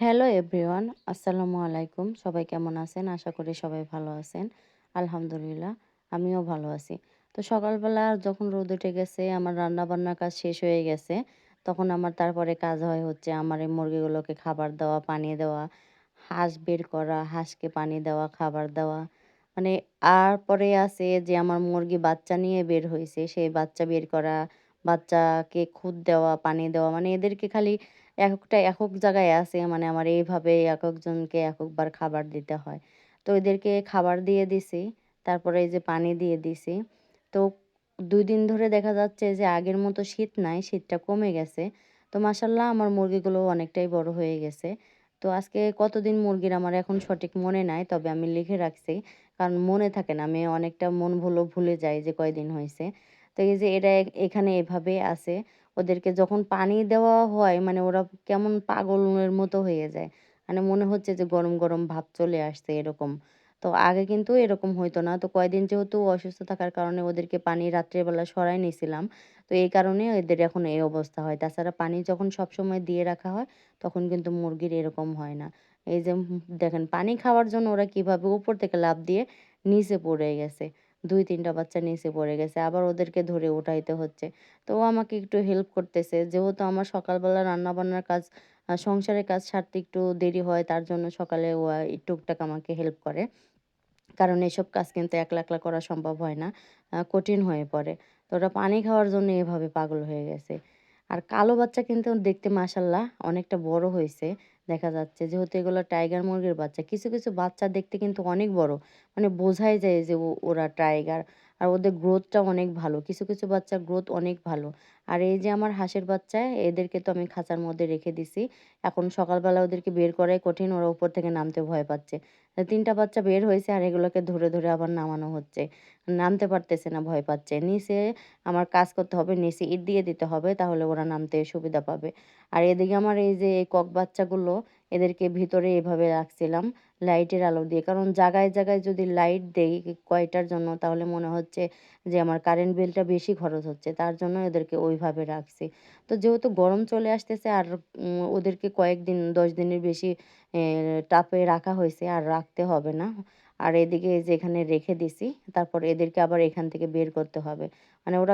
Hello everyone আসসালামু আলাইকুম সবাই কেমন আছেন? আশা করি সবাই ভালো আছেন। আলহামদুলিল্লাহ, আমিও ভালো আছি। তো সকালবেলা যখন রোদ উঠে গেছে, আমার রান্না বান্নার কাজ শেষ হয়ে গেছে, তখন আমার তারপরে কাজ হয় হচ্ছে আমার এই মুরগিগুলোকে খাবার দেওয়া, পানি দেওয়া, হাঁস বের করা, হাঁসকে পানি দেওয়া, খাবার দেওয়া। মানে আর পরে আছে যে আমার মুরগি বাচ্চা নিয়ে বের হয়েছে, সেই বাচ্চা বের করা বাচ্চাকে খুদ দেওয়া, পানি দেওয়া মানে এদেরকে খালি একেকটা একক জায়গায় আছে মানে আমার এইভাবে একেকজনকে এককবার খাবার দিতে হয়। তো এদেরকে খাবার দিয়ে দিছি, তারপরে এই যে পানি দিয়ে দিছি। তো দুই দিন ধরে দেখা যাচ্ছে যে আগের মতো শীত নাই, শীতটা কমে গেছে। তো মাসাল্লাহ আমার মুরগিগুলো অনেকটাই বড় হয়ে গেছে। তো আজকে কতদিন মুরগির আমার এখন সঠিক মনে নাই, তবে আমি লিখে রাখছি। কারণ মনে থাকে না, আমি অনেকটা মন ভুলো ভুলে যাই যে কয়দিন হয়েছে। তো এই যে, এরা এখানে এভাবে আছে। ওদেরকে যখন পানি দেওয়া হয় মানে ওরা কেমন পাগলের মতো হয়ে যায়। মানে মনে হচ্ছে যে, গরম গরম ভাব চলে আসছে এরকম। তো আগে কিন্তু এরকম হইতো না। তো কয়দিন যেহেতু অসুস্থ থাকার কারণে ওদেরকে পানি রাত্রেবেলা সরাই নিয়েছিলাম তো এই কারণে এদের এখন এই অবস্থা হয়। তাছাড়া পানি যখন সবসময় দিয়ে রাখা হয়, তখন কিন্তু মুরগির এরকম হয় না। এই যে দেখেন, পানি খাওয়ার জন্য ওরা কীভাবে উপর থেকে লাফ দিয়ে নিচে পড়ে গেছে। দুই, তিনটা বাচ্চা নিচে পড়ে গেছে, আবার ওদেরকে ধরে উঠাইতে হচ্ছে। তো ও আমাকে একটু হেল্প করতেছে। যেহেতু আমার সকালবেলা রান্নাবান্নার কাজ সংসারের কাজ সারতে একটু দেরি হয়, তার জন্য সকালে ও টুকটাক আমাকে হেল্প করে। কারণ এসব কাজ কিন্তু একলা একলা করা সম্ভব হয় না কঠিন হয়ে পড়ে। তো ওরা পানি খাওয়ার জন্য এভাবে পাগল হয়ে গেছে। আর কালো বাচ্চা কিন্তু দেখতে মাসাল্লাহ অনেকটা বড় হয়েছে। দেখা যাচ্ছে। যেহেতু এগুলো টাইগার মুরগির বাচ্চা, কিছু কিছু বাচ্চা দেখতে কিন্তু অনেক বড়। মানে বোঝাই যায় যে ওরা টাইগার আর ওদের গ্রোথটা অনেক ভালো। কিছু কিছু বাচ্চার গ্রোথ অনেক ভালো। আর এই যে আমার হাঁসের বাচ্চা, এদেরকে তো আমি খাঁচার মধ্যে রেখে দিছি। এখন সকালবেলা ওদেরকে বের করাই কঠিন, ওরা উপর থেকে নামতে ভয় পাচ্ছে। তিনটা বাচ্চা বের হয়েছে আর এগুলোকে ধরে ধরে আবার নামানো হচ্ছে। নামতে পারতেছে না, ভয় পাচ্ছে। নিচে আমার কাজ করতে হবে, নিচে ইট দিয়ে দিতে হবে, তাহলে ওরা নামতে সুবিধা পাবে। আর এদিকে আমার এই যে এই কক বাচ্চাগুলো, এদেরকে ভিতরে এভাবে রাখছিলাম লাইটের আলো দিয়ে। কারণ জায়গায় জায়গায় যদি লাইট দেই কয়টার জন্য, তাহলে মনে হচ্ছে যে আমার কারেন্ট বিলটা বেশি খরচ হচ্ছে। তার জন্য এদেরকে ওইভাবে রাখছি। তো যেহেতু গরম চলে আসতেছে আর ওদেরকে কয়েকদিন, দশ দিনের বেশি টাপে রাখা হয়েছে, আর রাখতে হবে না। আর এদিকে যেখানে রেখে দিছি, তারপর এদেরকে আবার এখান থেকে বের করতে হবে। মানে ওরা